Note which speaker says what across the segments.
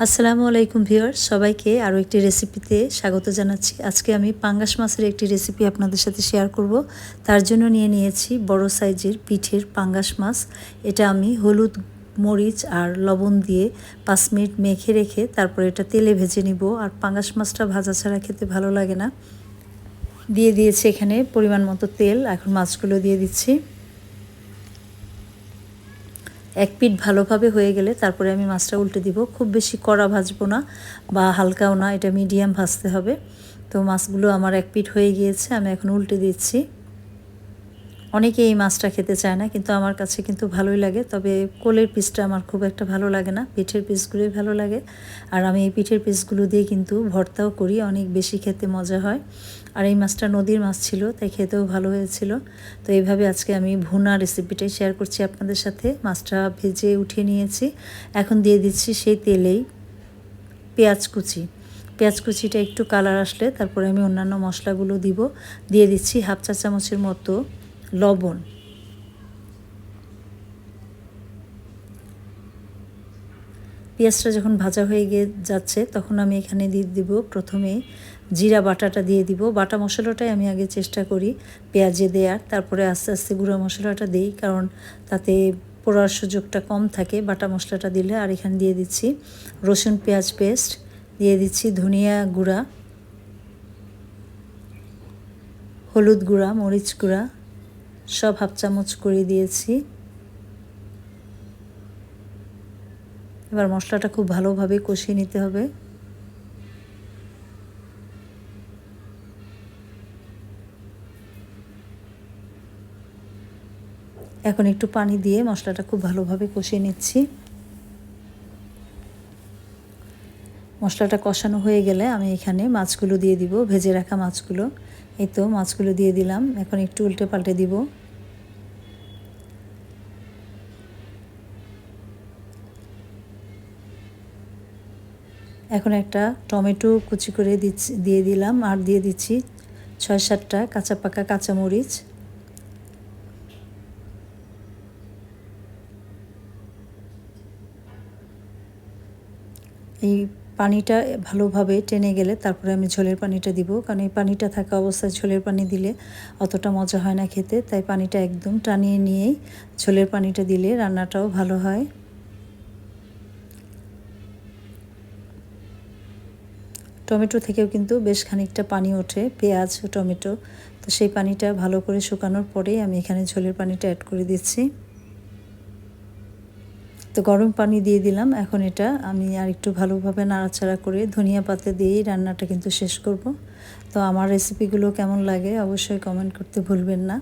Speaker 1: আসসালামু আলাইকুম ভিউয়ার সবাইকে আরও একটি রেসিপিতে স্বাগত জানাচ্ছি। আজকে আমি পাঙ্গাস মাছের একটি রেসিপি আপনাদের সাথে শেয়ার করব। তার জন্য নিয়ে নিয়েছি বড় সাইজের পিঠের পাঙ্গাস মাছ। এটা আমি হলুদ মরিচ আর লবণ দিয়ে পাঁচ মিনিট মেখে রেখে তারপর এটা তেলে ভেজে নিব। আর পাঙ্গাস মাছটা ভাজা ছাড়া খেতে ভালো লাগে না। দিয়ে দিয়েছি এখানে পরিমাণ মতো তেল। এখন মাছগুলো দিয়ে দিচ্ছি। এক পিঠ ভালোভাবে হয়ে গেলে তারপরে আমি মাছটা উল্টে দিব। খুব বেশি কড়া ভাজবো না বা হালকাও না, এটা মিডিয়াম ভাজতে হবে। তো মাছগুলো আমার এক পিঠ হয়ে গিয়েছে, আমি এখন উল্টে দিচ্ছি। অনেকে এই মাছটা খেতে চায় না, কিন্তু আমার কাছে কিন্তু ভালোই লাগে। তবে কোলের পিসটা আমার খুব একটা ভালো লাগে না, পিঠের পিসগুলোই ভালো লাগে। আর আমি এই পিঠের পিসগুলো দিয়ে কিন্তু ভর্তাও করি, অনেক বেশি খেতে মজা হয়। আর এই মাছটা নদীর মাছ ছিল, তাই খেতেও ভালো হয়েছিল। তো এইভাবে আজকে আমি ভুনা রেসিপিটাই শেয়ার করছি আপনাদের সাথে। মাছটা ভেজে উঠিয়ে নিয়েছি। এখন দিয়ে দিচ্ছি সেই তেলেই পেঁয়াজ কুচি। পেঁয়াজ কুচিটা একটু কালার আসলে তারপরে আমি অন্যান্য মশলাগুলো দিব। দিয়ে দিচ্ছি হাফ চা চামচের মতো লবণ। পেঁয়াজটা যখন ভাজা হয়ে গিয়ে যাচ্ছে, তখন আমি এখানে দিয়ে দিব প্রথমে জিরা বাটাটা দিয়ে দিব। বাটা মশলাটাই আমি আগে চেষ্টা করি পেঁয়াজে দেওয়ার তারপরে আস্তে আস্তে গুঁড়া মশলাটা দিই, কারণ তাতে পোড়ার সুযোগটা কম থাকে বাটা মশলাটা দিলে। আর এখানে দিয়ে দিচ্ছি রসুন পেঁয়াজ পেস্ট, দিয়ে দিচ্ছি ধনিয়া গুঁড়া, হলুদ গুঁড়া, মরিচ গুঁড়া সব হাফ চামচ করে দিয়েছি। এবার মশলাটা খুব ভালোভাবে কষিয়ে নিতে হবে। এখন একটু পানি দিয়ে মশলাটা খুব ভালোভাবে কষিয়ে নিচ্ছি। মশলাটা কষানো হয়ে গেলে আমি এখানে মাছগুলো দিয়ে দিব, ভেজে রাখা মাছগুলো। এই তো মাছগুলো দিয়ে দিলাম। এখন একটু উল্টে পাল্টে দিব। এখন একটা টমেটো কুচি করে দিচ্ছি, দিয়ে দিলাম আর দিয়ে দিচ্ছি ছয় সাতটা কাঁচা পাকা কাঁচামরিচ। এই পানিটা ভালোভাবে টেনে গেলে তারপরে আমি ঝোলের পানিটা দিব, কারণ এই পানিটা থাকা অবস্থায় ঝোলের পানি দিলে অতটা মজা হয় না খেতে, তাই পানিটা একদম টানিয়ে নিয়েই ঝোলের পানিটা দিলে রান্নাটাও ভালো হয়। টমেটো থেকেও কিন্তু বেশ খানিকটা পানি ওঠে, পেঁয়াজ ও টমেটো। তো সেই পানিটা ভালো করে শুকানোর পরেই আমি এখানে ঝোলের পানিটা অ্যাড করে দিচ্ছি। তো গরম পানি দিয়ে দিলাম, এখন এটা আমি আর একটু ভালোভাবে নাড়াচাড়া করে ধনিয়া পাতা দিয়েই রান্নাটা কিন্তু শেষ করব। তো আমার রেসিপিগুলো কেমন লাগে অবশ্যই কমেন্ট করতে ভুলবেন না।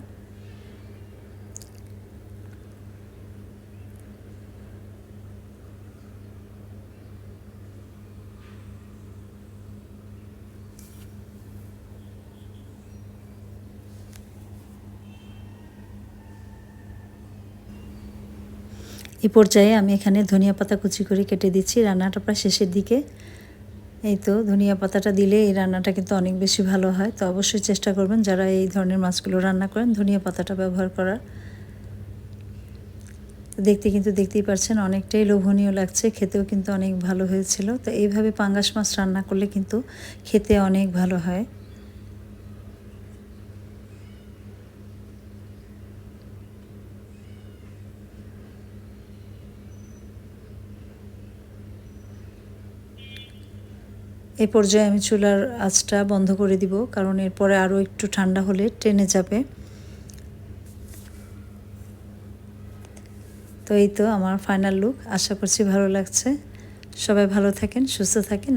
Speaker 1: এই পর্যায়ে আমি এখানে ধনিয়া পাতা কুচি করে কেটে দিচ্ছি। রান্নাটা প্রায় শেষের দিকে। এই তো ধনিয়া পাতাটা দিলে এই রান্নাটা কিন্তু অনেক বেশি ভালো হয়। তো অবশ্যই চেষ্টা করবেন যারা এই ধরনের মাছগুলো রান্না করেন ধনিয়া পাতাটা ব্যবহার করার। দেখতে কিন্তু দেখতেই পারছেন অনেকটাই লোভনীয় লাগছে। খেতেও কিন্তু অনেক ভালো হয়েছিল। তো এইভাবে পাঙ্গাস মাছ রান্না করলে কিন্তু খেতে অনেক ভালো হয়। এই পর্যায়ে আমি চুলার আঁচটা বন্ধ করে দিব, কারণ এরপরে আরও একটু ঠান্ডা হলে ট্রেনে যাবে। তো এই তো আমার ফাইনাল লুক, আশা করছি ভালো লাগছে। সবাই ভালো থাকেন, সুস্থ থাকেন।